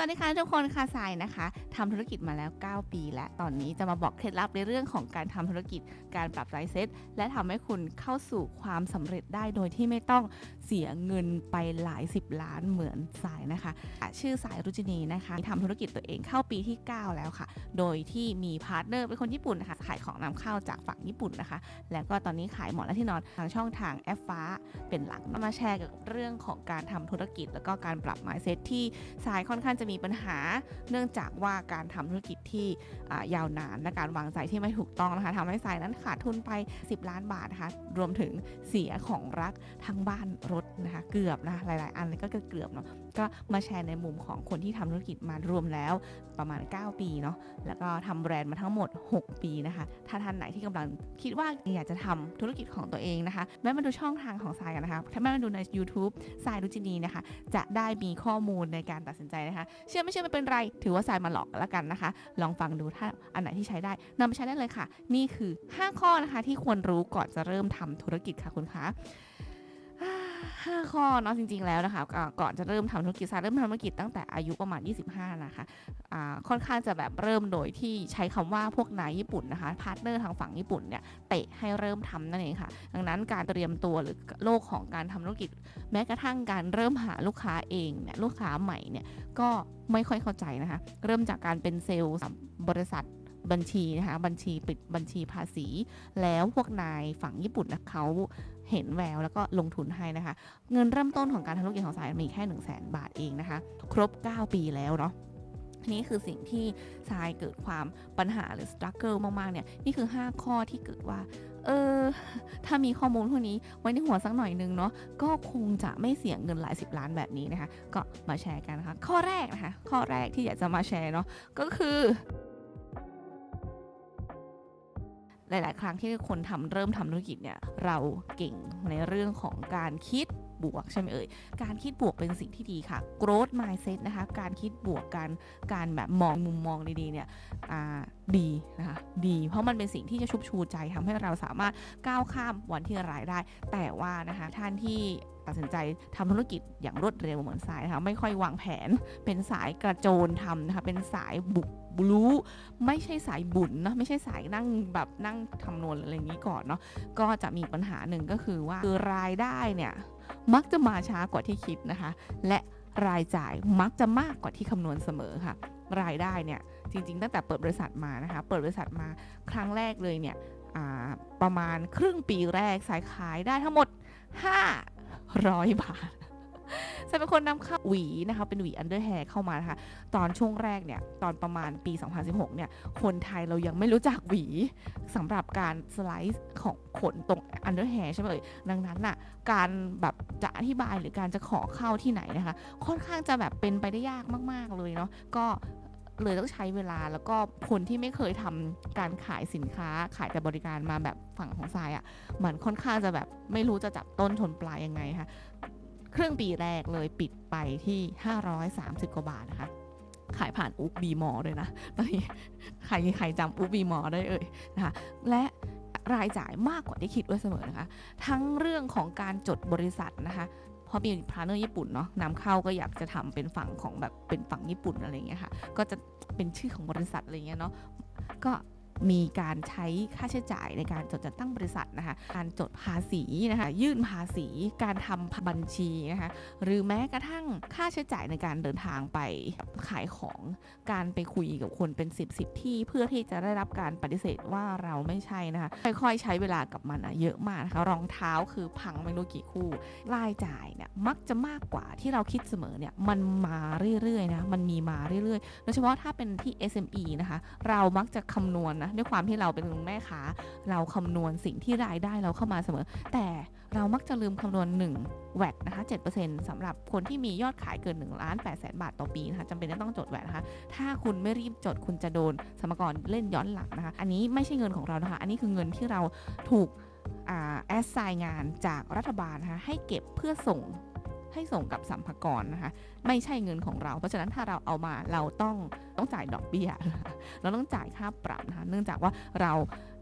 สวัสดีค่ะทุกคนค่ะสายนะคะทำธุรกิจมาแล้ว 9 ปี และตอนนี้จะมาบอกเคล็ดลับในเรื่องของการทำธุรกิจการปรับไลเซ็ตและทำให้คุณเข้าสู่ความสำเร็จได้โดยที่ไม่ต้องเสียเงินไปหลายสิบล้านเหมือนสายนะคะชื่อสายรุจินีนะคะทำธุรกิจตัวเองเข้าปีที่ 9 แล้วค่ะ โดยที่มีพาร์ทเนอร์เป็นคนญี่ปุ่นนะคะขายของนำเข้าจากฝั่งญี่ปุ่นนะคะ แล้วก็ตอนนี้ขายหมอนและที่นอนทางช่องทางแอปฟ้า เป็นหลักมาแชร์เกี่ยวกับเรื่องของการทำธุรกิจ แล้วก็การปรับ mindset ที่สายค่อนข้างจะมีปัญหา เนื่องจากว่าการทำธุรกิจที่ยาวนานและการวางใจที่ไม่ถูกต้องนะคะทำให้สายนั้นขาดทุนไป 10 ล้านบาทนะคะรวมถึงเสียของรักทั้งบ้านรถนะคะเกือบนะหลาย ๆ อันเลยก็เกือบเนาะก็มาแชร์ในมุมของคนที่ทำธุรกิจมารวมแล้วประมาณ 9 ปีเนาะแล้วก็ทำแบรนด์มาทั้งหมด 6 ปีนะคะ ถ้าท่านไหนที่กำลังคิดว่าอยากจะทำธุรกิจของตัวเองนะคะแม่มาดูช่องทางของสายกันนะคะถ้าแม่มาดูใน YouTube สายรุจินีนะคะ จะได้มีข้อมูลในการตัดสินใจนะคะ เชื่อไม่เชื่อไม่เป็นไร ถือว่าสายมาหลอกแล้วกันนะคะ ลองฟังดูถ้าอันไหนที่ใช้ได้นำไปใช้ได้เลยค่ะ นี่คือ 5 ข้อนะคะที่ควรรู้ก่อนจะเริ่มทำธุรกิจค่ะคุณคะ ห้าข้อเนาะจริง ๆ แล้วนะคะก่อนจะเริ่มทำธุรกิจสาเริ่มทำธุรกิจตั้งแต่อายุประมาณ 25 นะคะอ่าค่อนข้างจะแบบเริ่มโดยที่ใช้คำว่าพวกนายญี่ปุ่นนะคะพาร์ทเนอร์ทางฝั่งญี่ปุ่นเนี่ยเตะให้เริ่มทำนั่นเองค่ะ ดังนั้นการเตรียมตัวหรือโลกของการทำธุรกิจ แม้กระทั่งการเริ่มหาลูกค้าเองเนี่ยลูกค้าใหม่เนี่ยก็ไม่ค่อยเข้าใจนะคะเริ่มจากการเป็นเซลล์บริษัทบัญชีนะคะบัญชีปิดบัญชีภาษี แล้วพวกนายฝั่งญี่ปุ่นนะเขา เห็นแววแล้วก็ลงทุนให้นะคะ เงินเริ่มต้นของการทำธุรกิจของสายมีแค่1 0 0 0 0แบาทเองนะคะ ครบ 9 ปีแล้วเนาะนี่คือสิ่งที่ทรายเกิดความปัญหาหรือสตรัคเกิลมากๆเนี่ยนี่คือ 5 ข้อที่เกิดว่าเออถ้ามีข้อมูลพวกนี้ไว้ในหัวสักหน่อยนึงเนาะก็คงจะไม่เสียเงินหลายสิบล้านแบบนี้นะคะ ก็มาแชร์กันนะคะ ข้อแรกนะคะ ข้อแรกที่อยากจะมาแชร์เนาะก็คือ หลาย ๆ ครั้งที่คนทำเริ่มทำธุรกิจเนี่ยเราเก่งในเรื่องของการคิดบวกใช่ไหมเอ่ย การคิดบวกเป็นสิ่งที่ดีค่ะ growth mindset นะคะ การคิดบวกการการแบบมองมุมมองดีๆเนี่ยดีนะคะ ดี เพราะมันเป็นสิ่งที่จะชุบชูใจทำให้เราสามารถก้าวข้ามวันที่ร้ายได้ แต่ว่านะคะท่านที่ ตัดสินใจทำธุรกิจอย่างรวดเร็วเหมือนสายนะคะไม่ค่อยวางแผนเป็นสายกระโจนทำนะคะเป็นสายบุกรู้ไม่ใช่สายบุญเนาะไม่ใช่สายนั่งแบบนั่งคำนวณอะไรอย่างนี้ก่อนเนาะก็จะมีปัญหาหนึ่งก็คือว่าคือรายได้เนี่ยมักจะมาช้ากว่าที่คิดนะคะ และรายจ่ายมักจะมากกว่าที่คำนวณเสมอค่ะ รายได้เนี่ยจริงๆ ตั้งแต่เปิดบริษัทมานะคะ เปิดบริษัทมาครั้งแรกเลยเนี่ยประมาณครึ่งปีแรกสายขายได้ทั้งหมด 500บาทจะเป็นคนนำเข้าหวีนะคะเป็นหวีอันเดอร์แฮร์เข้ามานะคะตอนช่วงแรกเนี่ยตอนประมาณปี 2016 เนี่ยคนไทยเรายังไม่รู้จักหวีสำหรับการสไลซ์ของขนตรงอันเดอร์แฮร์ใช่ไหมเอ่ยดังนั้นน่ะการแบบจะอธิบายหรือการจะขอเข้าที่ไหนนะคะ ค่อนข้างจะแบบเป็นไปได้ยากมาก ๆ เลยเนาะก็ เลยต้องใช้เวลาแล้วก็คนที่ไม่เคยทำการขายสินค้าขายแต่บริการมาแบบฝั่งของทรายอะ่ะมันค่อนข้างจะแบบไม่รู้จะจับต้นชนปลายยังไงค่ะเครื่องปีแรกเลยปิดไปที่ 530 กว่าบาทนะคะขายผ่านอุ๊บบีมอด้วยนะตอนนี้ใครใครจำอุ๊บบีมอได้เอ่ยนะคะและรายจ่ายมากกว่าที่คิดไว้เสมอนะคะ ทั้งเรื่องของการจดบริษัทนะคะ เพราะมีพาร์เนอร์ญี่ปุ่นเนาะนำเข้าก็อยากจะทำเป็นฝั่งของแบบเป็นฝั่งญี่ปุ่นอะไรเงี้ยค่ะ ก็จะเป็นชื่อของบริษัทอะไรเงี้ยเนาะก็ มีการใช้ค่าใช้จ่ายในการจดจัดตั้งบริษัทนะคะ การจดภาษีนะคะ ยื่นภาษี การทำบัญชีนะคะ หรือแม้กระทั่งค่าใช้จ่ายในการเดินทางไปขายของ การไปคุยกับคนเป็นสิบสิบที่เพื่อที่จะได้รับการปฏิเสธว่าเราไม่ใช่นะคะ ค่อยๆ ใช้เวลากับมันอะเยอะมากนะคะรองเท้าคือพังไม่รู้กี่คู่ รายจ่ายเนี่ยมักจะมากกว่าที่เราคิดเสมอเนี่ยมันมาเรื่อยๆนะ มันมีมาเรื่อยๆ โดยเฉพาะถ้าเป็นที่ SME นะคะ เรามักจะคำนวณนะด้วยความที่เราเป็นแม่ค้าเราคำนวณสิ่งที่รายได้เราเข้ามาเสมอ แต่เรามักจะลืมคำนวณ 1 แวดนะคะ7%สำหรับคนที่มียอดขายเกิน1ล้าน8แสนบาทต่อปีนะคะจำเป็นจะต้องจดแวดนะคะ ถ้าคุณไม่รีบจดคุณจะโดนสมกรเล่นย้อนหลังนะคะ อันนี้ไม่ใช่เงินของเรานะคะ อันนี้คือเงินที่เราถูกแอสไซน์งานจากรัฐบาลนะคะให้เก็บเพื่อส่ง ให้ส่งกับสัมภากรนะคะ ไม่ใช่เงินของเรา เพราะฉะนั้นถ้าเราเอามาเราต้องต้องจ่ายดอกเบี้ย เราต้องจ่ายค่าปรับนะคะ เนื่องจากว่าเรา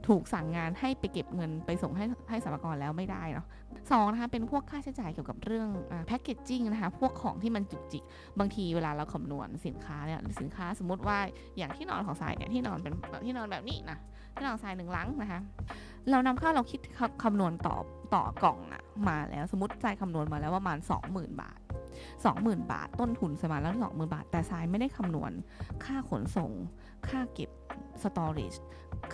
ถูกสั่งงานให้ไปเก็บเงินไปส่งให้ให้สรรพากรแล้วไม่ได้เนาะสองนะคะเป็นพวกค่าใช้จ่ายเกี่ยวกับเรื่องแพ็กเกจจิ้งนะคะ พวกของที่มันจุกจิก บางทีเวลาเราคำนวณสินค้าเนี่ยสินค้าสมมติว่าอย่างที่นอนของทรายเนี่ยที่นอนเป็นที่นอนแบบนี้นะที่นอนทรายหนึ่งลังนะคะ เรานำเข้าเราคิดคคำนวณต่อต่อกล่องอะ มาแล้วสมมติทรายคำนวณมาแล้วว่าประมาณ 20,000 บาท 20,000 บาท ต้นทุนสมาแล้ว20,000 บาท แต่ทรายไม่ได้คำนวณ ค่าขนส่ง ค่าเก็บสตอเรจ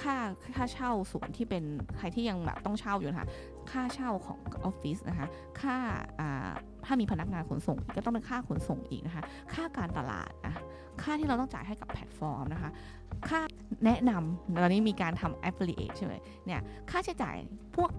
ค่าค่าเช่าส่วนที่เป็นใครที่ยังแบบต้องเช่าอยู่นะคะค่าเช่าของออฟฟิศนะคะค่าถ้ามีพนักงานขนส่งกก็ต้องเป็นค่าขนส่งอีกนะคะ ค่าการตลาดนะค่าที่เราต้องจ่ายให้กับแพลตฟอร์มนะคะ ค่าแนะนำตอนนี้มีการทำ affiliate ใช่ไหมเนี่ยค่าใช้จ่ายพวก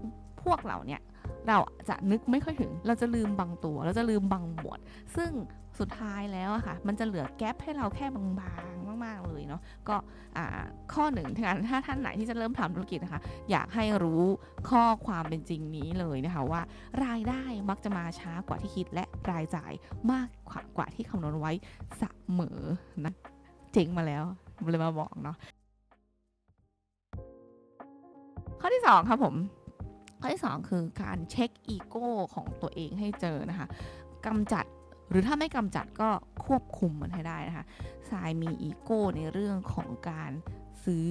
พวกเราเนี่ย เราจะนึกไม่ค่อยถึง เราจะลืมบางตัว เราจะลืมบางหมวด ซึ่งสุดท้ายแล้วอะค่ะ มันจะเหลือแกลบให้เราแค่บางๆ มากๆ เลยเนาะ ก็อ่าข้อหนึ่งถ้าท่านไหนที่จะเริ่มทำธุรกิจนะคะ อยากให้รู้ข้อความเป็นจริงนี้เลยนะคะว่า รายได้มักจะมาช้ากว่าที่คิดและรายจ่ายมากกว่ากว่าที่คำนวณไว้เสมอนะ เจ๋งมาแล้วเลยมาบอกเนาะข้อที่2ครับผม ข้อที่ 2 คือการเช็คอีโก้ของตัวเองให้เจอนะคะกำจัดหรือถ้าไม่กำจัดก็ควบคุมมันให้ได้นะคะสายมีอีโก้ในเรื่องของการซื้อ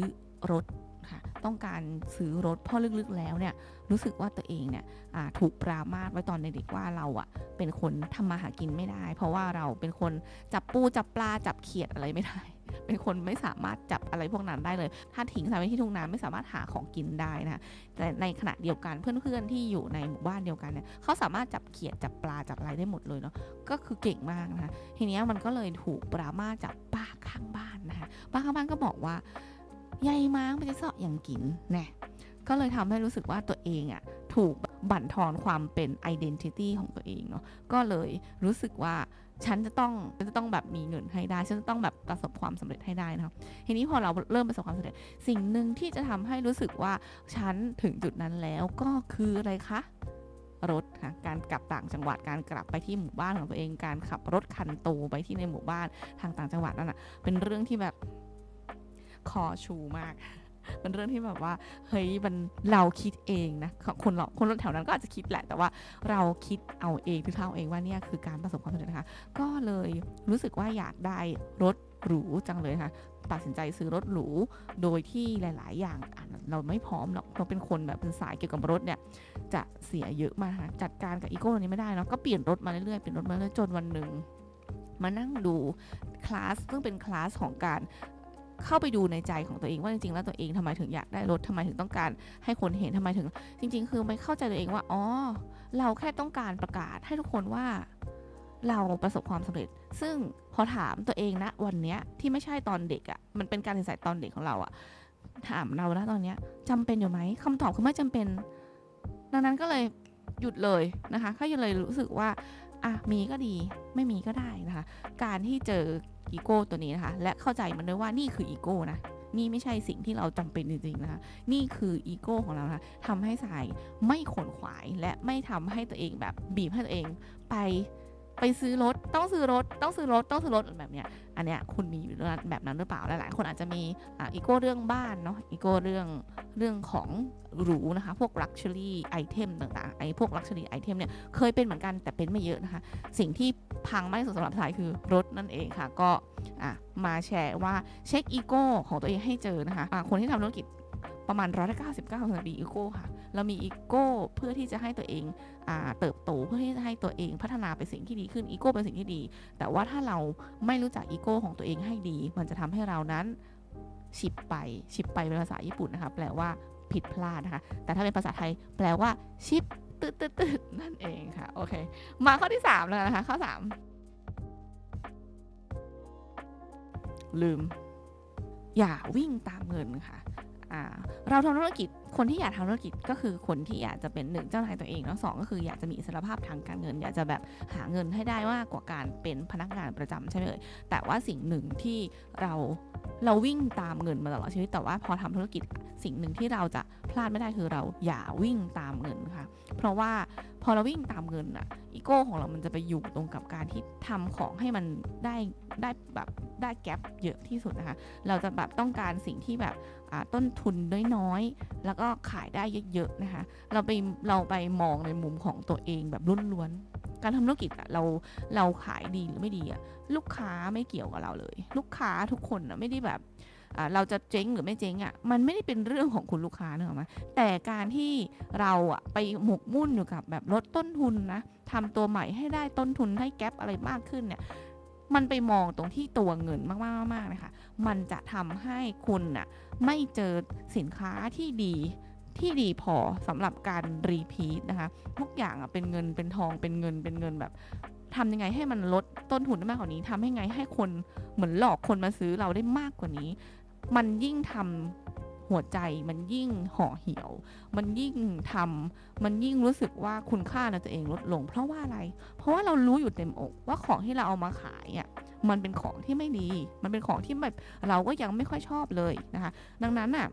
รถค่ะต้องการซื้อรถเพราะลึกๆแล้วเนี่ยรู้สึกว่าตัวเองเนี่ยถูกปรามาสไว้ตอนเด็กๆว่าเราอะเป็นคนทำมาหากินไม่ได้ เพราะว่าเราเป็นคนจับปูจับปลาจับเขียดอะไรไม่ได้ เป็นคนไม่สามารถจับอะไรพวกนั้นได้เลย ถ้าทิ้งสายไว้ที่ทุ่งนาไม่สามารถหาของกินได้นะแต่ในขณะเดียวกันเพื่อนๆที่อยู่ในหมู่บ้านเดียวกันเนี่ยเขาสามารถจับเขียดจับปลาจับอะไรได้หมดเลยเนาะก็คือเก่งมากนะคะทีเนี้ยมันก็เลยถูกปรามาจากป้าข้างบ้านนะคะป้าข้างบ้านก็บอกว่ายายม้างมันจะเสาะอย่างกินแน่ก็เลยทำให้รู้สึกว่าตัวเองอะ่ะถูกบั่นทอนความเป็น identity ของตัวเองเนาะก็เลยรู้สึกว่า ฉันจะต้องฉันจะต้องแบบมีเงินให้ได้ ฉันจะต้องแบบประสบความสำเร็จให้ได้นะครับทีนี้พอเราเริ่มประสบความสำเร็จ สิ่งหนึ่งที่จะทำให้รู้สึกว่าฉันถึงจุดนั้นแล้วก็คืออะไรคะรถค่ะการกลับต่างจังหวัดการกลับไปที่หมู่บ้านของตัวเอง การขับรถคันโตไปที่ในหมู่บ้านทางต่างจังหวัดนั่นน่ะเป็นเรื่องที่แบบคอชูมาก เป็นเรื่องที่แบบว่าเฮ้ยมันเราคิดเองนะคนเราคนรถแถวนั้นก็อาจจะคิดแหละแต่ว่าเราคิดเอาเองพิพากเองว่าเนี่ยคือการประสบความสำเร็จนะคะ ก็เลยรู้สึกว่าอยากได้รถหรูจังเลยค่ะตัดสินใจซื้อรถหรูโดยที่หลาย ๆ อย่างเราไม่พร้อมหรอกเราเป็นคนแบบเป็นสายเกี่ยวกับรถเนี่ยจะเสียเยอะมากค่ะจัดการกับอีโก้นี้ไม่ได้เนาะก็เปลี่ยนรถมาเรื่อย ๆ เปลี่ยนรถมาเรื่อยจนวันหนึ่งมานั่งดูคลาสซึ่งเป็นคลาสของการ เข้าไปดูในใจของตัวเองว่าจริงๆแล้วตัวเองทำไมถึงอยากได้รถทำไมถึงต้องการ ให้คนเห็นทำไมถึง จริง ๆ คือไม่เข้าใจตัวเองว่าอ๋อเราแค่ต้องการประกาศให้ทุกคนว่าเราประสบความสำเร็จ ซึ่งพอถามตัวเองนะวันเนี้ยที่ไม่ใช่ตอนเด็กอะ่ะ มันเป็นการศึกษาตอนเด็กของเราอะ่ะ ถามเรานะตอนเนี้ยจำเป็นอยู่ไหมคำตอบคือไม่จำเป็น ดังนั้นก็เลยหยุดเลยนะคะก็ยังเลยรู้สึกว่าอะมีก็ดีไม่มีก็ได้นะคะ การที่เจอ อีโก้ตัวนี้นะคะ และเข้าใจมันด้วยว่านี่คืออีโก้นะ นี่ไม่ใช่สิ่งที่เราจำเป็นจริงๆนะคะ นี่คืออีโก้ของเรานะคะทำให้สายไม่ขนขวายและไม่ทำให้ตัวเองแบบบีบให้ตัวเองไป ไปซื้อรถต้องซื้อรถต้องซื้อรถต้องซื้อรถแบบเนี้ยอันเนี้ยคุณมีอยู่แบบนั้นหรือเปล่าหลายๆคนอาจจะมีอ่าอีโก้เรื่องบ้านเนาะอีโก้เรื่องเรื่องของหรูนะคะพวก luxury item ต่างๆไอ้พวก luxury item เนี่ยเคยเป็นเหมือนกันแต่เป็นไม่เยอะนะคะ สิ่งที่พังมากที่สุดสำหรับสายคือรถนั่นเองค่ะ ก็อะมาแชร์ว่าเช็คอีโก้ของตัวเองให้เจอนะคะะคนที่ทำธุรกิจประมาณร้อยละเก้าสิบเก้ามีอีโก้ค่ะ เรามีอีโก้เพื่อที่จะให้ตัวเองอเติบโตเพื่อที่จะให้ตัวเองพัฒนาไปสิ่งที่ดีขึ้นอีโก้เป็นสิ่งที่ดี แต่ว่าถ้าเราไม่รู้จักอีโก้ของตัวเองให้ดี มันจะทำให้เรานั้นชิปไปชิปไปเป็นภาษาญี่ปุ่นนะคะแปลว่าผิดพลาดนะคะ แต่ถ้าเป็นภาษาไทยแปลว่าชิปตืดตืดตืดนั่นเองค่ะ โอเค มาข้อที่ 3 แล้วนะคะ ข้อ 3 ลืม อย่าวิ่งตามเงินค่ะ เราทำธุรกิจ คนที่อยากทำธุรกิจก็คือคนที่อยากจะเป็นหนึ่งเจ้านายตัวเองแล้วสองก็คืออยากจะมีอิสรภาพทางการเงิน อยากจะแบบหาเงินให้ได้มากกว่าการเป็นพนักงานประจำใช่ไหมเอ่ยแต่ว่าสิ่งหนึ่งที่เราเราวิ่งตามเงินมาตลอดชีวิตแต่ว่าพอทำธุรกิจสิ่งหนึ่งที่เราจะพลาดไม่ได้คือเราอย่าวิ่งตามเงินค่ะ เพราะว่าพอเราวิ่งตามเงินอะอีโก้ของเรามันจะไปอยู่ตรงกับการที่ทำของให้มันได้ได้แบบได้แกลบเยอะที่สุดนะคะ เราจะแบบต้องการสิ่งที่แบบต้นทุนน้อยๆแล้วก็ก็ขายได้เยอะๆนะคะ เราไปเราไปมองในมุมของตัวเองแบบล้วนๆการทำธุรกิจอะเราเราขายดีหรือไม่ดีอะลูกค้าไม่เกี่ยวกับเราเลย ลูกค้าทุกคนอะไม่ได้แบบเราจะเจ๊งหรือไม่เจ๊งอะมันไม่ได้เป็นเรื่องของคุณลูกค้าเนกอะไหมแต่การที่เราอะไปหมกมุ่นอยู่กับแบบลดต้นทุนนะทำตัวใหม่ให้ได้ต้นทุนให้แก๊ปอะไรมากขึ้นเนี่ย มันไปมองตรงที่ตัวเงินมากๆๆๆนะคะ มันจะทำให้คุณน่ะไม่เจอสินค้าที่ดีที่ดีพอสำหรับการรีพีทนะคะทุกอย่างอะเป็นเงินเป็นทองเป็นเงินเป็นเงินแบบทำยังไงให้มันลดต้นทุนได้มากกว่านี้ทำให้ไงให้คนเหมือนหลอกคนมาซื้อเราได้มากกว่านี้ มันยิ่งทำ หัวใจมันยิ่งห่อเหี่ยว มันยิ่งทำมันยิ่งรู้สึกว่าคุณค่าในตัวเองลดลง เพราะว่าอะไร เพราะว่าเรารู้อยู่เต็มอก ว่าของที่เราเอามาขายอะมันเป็นของที่ไม่ดี มันเป็นของที่แบบเราก็ยังไม่ค่อยชอบเลยนะคะ ดังนั้นน่ะ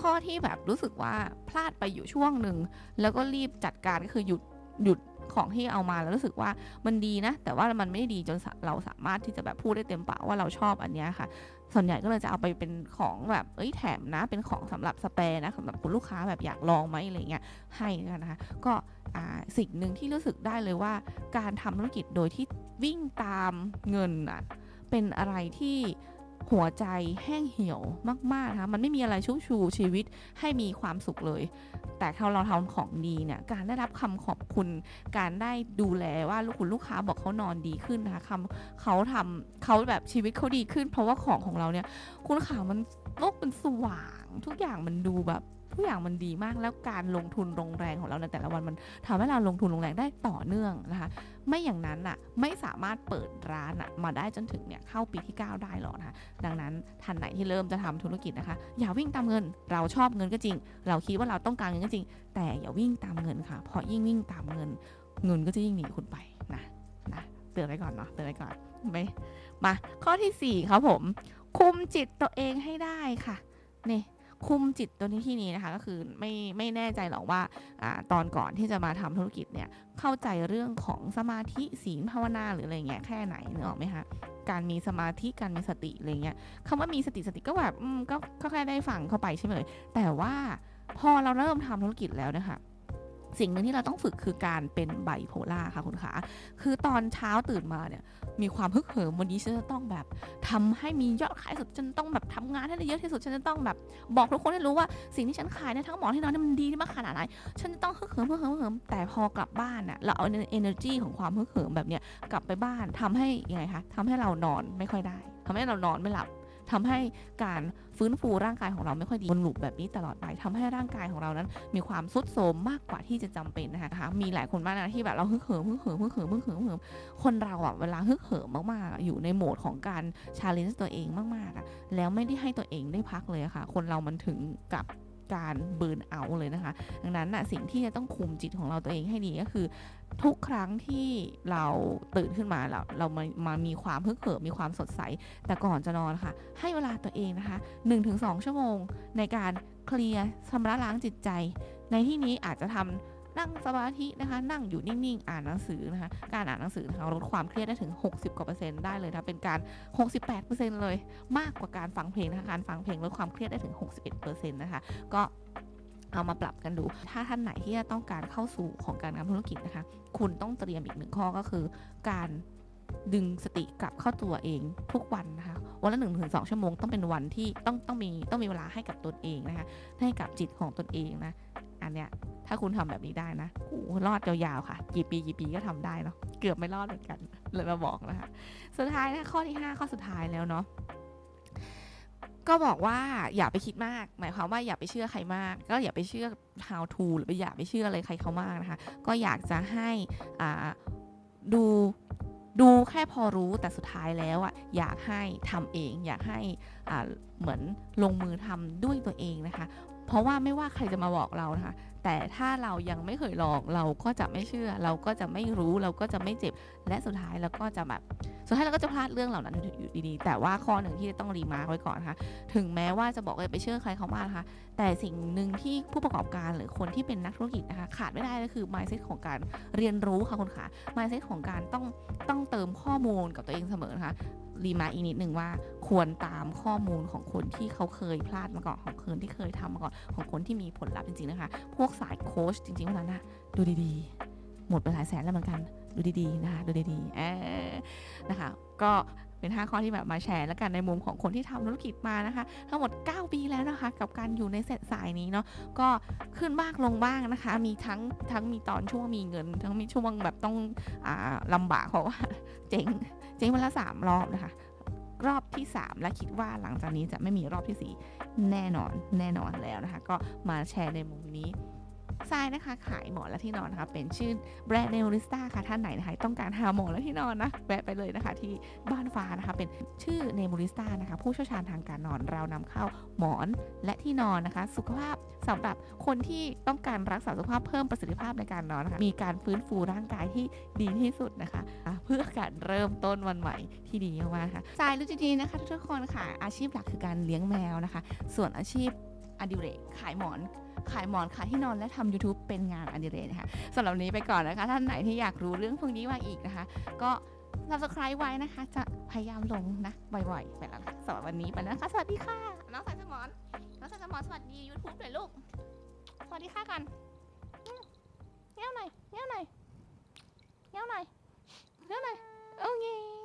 ข้อที่แบบรู้สึกว่าพลาดไปอยู่ช่วงหนึ่งแล้วก็รีบจัดการก็คือหยุดหยุดของที่เอามาแล้วรู้สึกว่ามันดีนะ แต่ว่ามันไม่ดีจนเราสามารถที่จะแบบพูดได้เต็มปากว่าเราชอบอันเนี้ยค่ะ ส่วนใหญ่ก็เลยจะเอาไปเป็นของแบบเอ้ยแถมนะ เป็นของสำหรับสเปร์นะสำหรับคุณลูกค้าแบบอยากลองไหมอะไรเงี้ยให้กันนะคะก็อ่าสิ่งหนึ่งที่รู้สึกได้เลยว่า การทำธุรกิจโดยที่วิ่งตามเงินอะเป็นอะไรที่ หัวใจแห้งเหี่ยวมากๆนะคะมันไม่มีอะไรชุบชูชีวิตให้มีความสุขเลย แต่ถ้าเราทำของดีเนี่ยการได้รับคำขอบคุณ การได้ดูแลว่าลูกคุณลูกค้าบอกเขานอนดีขึ้นนะคะคำเขาทำเขาแบบชีวิตเขาดีขึ้น เพราะว่าของของเราเนี่ยคุณข่าวมันโลกมันสว่าง ทุกอย่างมันดูแบบ ทุกอย่างมันดีมากแล้วการลงทุนลงแรงของเราในแต่ละวันมันทำให้เราลงทุนลงแรงได้ต่อเนื่องนะคะ ไม่อย่างนั้นอะไม่สามารถเปิดร้านอะมาได้จนถึงเนี่ยเข้าปีที่ 9 ได้หรอกนะคะดังนั้นท่านไหนที่เริ่มจะทำธุรกิจนะคะ อย่าวิ่งตามเงิน เราชอบเงินก็จริง เราคิดว่าเราต้องการเงินก็จริง แต่อย่าวิ่งตามเงินค่ะ เพราะยิ่งวิ่งตามเงิน เงินก็จะยิ่งหนีคุณไปนะนะเตือนไว้ก่อนเนาะเตือนไว้ก่อนไม่มาข้อที่สี่ครับผม คุมจิตตัวเองให้ได้ค่ะนี่ คุมจิตตัวนี้ที่นี้นะคะก็คือไม่ไม่แน่ใจหรอกว่าอตอนก่อนที่จะมาทำธุรกิจเนี่ยเข้าใจเรื่องของสมาธิศีลภาวนาหรืออะไรเงี้ยแค่ไหนนึกออกไหมคะการมีสมาธิการมีสติอะไรเงี้ยคำว่ามีสติสติก็แบบก็ก็แค่ได้ฟังเข้าไปใช่ไหมเลยแต่ว่าพอเราเริ่มทำธุรกิจแล้วนะคะ สิ่งหนึ่งที่เราต้องฝึกคือการเป็นไบโพล่าค่ะคุณขาคือตอนเช้าตื่นมาเนี่ยมีความฮึกเหิมวันนี้ฉันจะต้องแบบทำให้มียอดขายสุดฉันต้องแบบทำงานให้ได้เยอะที่สุดฉันจะต้องแบบบอกทุกคนให้รู้ว่าสิ่งที่ฉันขายเนี่ยทั้งหมอนที่นอนเนี่ยมันดีมากขนาดไหนฉันจะต้องฮึกเหิมฮึกเหิมฮึกเหิมแต่พอกลับบ้านน่ะเราเอา energy ของความฮึกเหิมแบบเนี้ยกลับไปบ้านทำให้ยังไงคะทำให้เรานอนไม่ค่อยได้ทำให้เรานอนไม่หลับ ทำให้การฟื้นฟูร่างกายของเราไม่ค่อยดีวนลูปแบบนี้ตลอดไปทำให้ร่างกายของเรานั้น มีความสุดโทรมมากกว่าที่จะจำเป็นนะคะมีหลายคนมากนะที่แบบเราฮึกเหิมฮึกเหิมฮึกเหิมฮึกเหิมฮึกเหิมคนเราอะเวลาฮึกเหิมมากๆอยู่ในโหมดของการชาเลนจ์ตัวเองมากๆอะแล้วไม่ได้ให้ตัวเองได้พักเลยอะค่ะ คนเรามันถึงกับ การเบิร์นเอาเลยนะคะ ดังนั้นอะสิ่งที่จะต้องคุมจิตของเราตัวเองให้ดีก็คือ ทุกครั้งที่เราตื่นขึ้นมาเราเรามามามีความฮึกเหิมมีความสดใส แต่ก่อนจะนอนค่ะ ให้เวลาตัวเองนะคะ 1-2 ชั่วโมงในการเคลียร์ชำระล้างจิตใจ ในที่นี้อาจจะทำ นั่งสมาธินะคะ นั่งอยู่นิ่งๆ อ่านหนังสือนะคะ การอ่านหนังสือนะคะลดความเครียดได้ถึง 60กว่าเปอร์เซ็นต์ได้เลยนะเป็นการ 68เปอร์เซ็นต์เลย มากกว่าการฟังเพลงนะคะการฟังเพลงลดความเครียดได้ถึง 61เปอร์เซ็นต์นะคะ ก็เอามาปรับกันดู ถ้าท่านไหนที่จะต้องการเข้าสู่ของการทำธุรกิจนะคะ คุณต้องเตรียมอีกหนึ่งข้อก็คือการดึงสติกลับเข้าตัวเองทุกวันนะคะ วันละหนึ่งถึงสองชั่วโมงต้องเป็นวันที่ต้องต้องมีต้องมีเวลาให้กับตนเองนะคะ ให้กับจิตของตนเองนะ อันเนี้ยถ้าคุณทำแบบนี้ได้นะโอ้รอดยาวๆค่ะ กี่ปีกี่ปีก็ทำได้เนาะเกือบไม่รอดเหมือนกัน เลยมาบอกนะคะ สุดท้ายนะข้อที่ 5 ข้อสุดท้ายแล้วเนาะก็บอกว่าอย่าไปคิดมาก หมายความว่าอย่าไปเชื่อใครมาก ก็อย่าไปเชื่อ how to หรือไปอย่าไปเชื่ออะไรใครเขามากนะคะ ก็อยากจะให้อ่าดูดูแค่พอรู้แต่สุดท้ายแล้วอะอยากให้ทำเอง อยากให้อ่าเหมือนลงมือทำด้วยตัวเองนะคะ เพราะว่าไม่ว่าใครจะมาบอกเรานะคะแต่ถ้าเรายังไม่เคยลองเราก็จะไม่เชื่อ เราก็จะไม่รู้เราก็จะไม่เจ็บ และสุดท้ายเราก็จะแบบสุดท้ายเราก็จะพลาดเรื่องเหล่านั้นอยู่ดีๆ แต่ว่าข้อหนึ่งที่ต้องรีมาร์กไว้ก่อนนะคะถึงแม้ว่าจะบอกไปเชื่อใครเขามากนะคะแต่สิ่งหนึ่งที่ผู้ประกอบการหรือคนที่เป็นนักธุรกิจนะคะขาดไม่ได้ก็คือ mindset ของการเรียนรู้ค่ะคุณขา mindset ของการต้องต้องเติมข้อมูลกับตัวเองเสมอนะคะรีมารอีกนิดหนึ่งว่าควรตามข้อมูลของคนที่เขาเคยพลาดมาก่อนของคนที่เคยทำมาก่อนของคนที่มีผลลัพธ์จริงๆนะคะ พวกสายโค้ชจริงๆเท่านั้นนะดูดีๆ หมดไปหลายแสนแล้วเหมือนกัน ดูดีๆนะคะดูดีๆเอนะคะ ก็เป็น 5 ข้อที่แบบมาแชร์แล้วกันในมุมของคนที่ทำธุรกิจมานะคะ ทั้งหมด 9 ปีแล้วนะคะ กับการอยู่ในเส้นสายนี้เนาะก็ขึ้นบ้างลงบ้างนะคะ มีทั้งทั้งมีตอนช่วงมีเงิน ทั้งมีช่วงแบบต้องอ่าลำบากเพราะว่าเจ๊งเจ๊งมาละสามรอบนะคะรอบที่ 3 และคิดว่าหลังจากนี้จะไม่มีรอบทีสี่4 แน่นอนแน่นอนแล้วนะคะ ก็มาแชร์ในมุมนี้ ทรายนะคะ ขายหมอนและที่นอนนะคะ เป็นชื่อแบรนด์เนลิสตาค่ะ ท่านไหนนะคะต้องการหาหมอนและที่นอนนะ แวะไปเลยนะคะ ที่บ้านฟ้านะคะ เป็นชื่อเนมูลิสตานะคะ ผู้เชี่ยวชาญทางการนอนเรานำเข้าหมอนและที่นอนนะคะ สุขภาพสำหรับคนที่ต้องการรักษาสุขภาพเพิ่มประสิทธิภาพในการนอนนะคะ มีการฟื้นฟูร่างกายที่ดีที่สุดนะคะอะเพื่อการเริ่มต้นวันใหม่ที่ดีมากๆค่ะทรายรู้ดีๆนะคะ ทุกคนค่ะ อาชีพหลักคือการเลี้ยงแมวนะคะ ส่วนอาชีพ อดิเรกขายหมอน ขายหมอนขายที่นอนและทำ YouTube เป็นงานอดิเรกนะคะสำหรับนี้ไปก่อนนะคะ ท่านไหนที่อยากรู้เรื่องพวกนี้มาอีกนะคะ ก็ subscribe ไว้นะคะ จะพยายามลงนะบ่อยๆไปแล้วค่ะสำหรับวันนี้ไปแล้วนะคะ สวัสดีค่ะ น้องสายสมอนน้องสายสมอนสวัสดี YouTube หน่อยลูก สวัสดีค่ะกันเงี้ยวหน่อยเงี้ยวหน่อยเงี้ยวหน่อยเงี้ยวหน่อย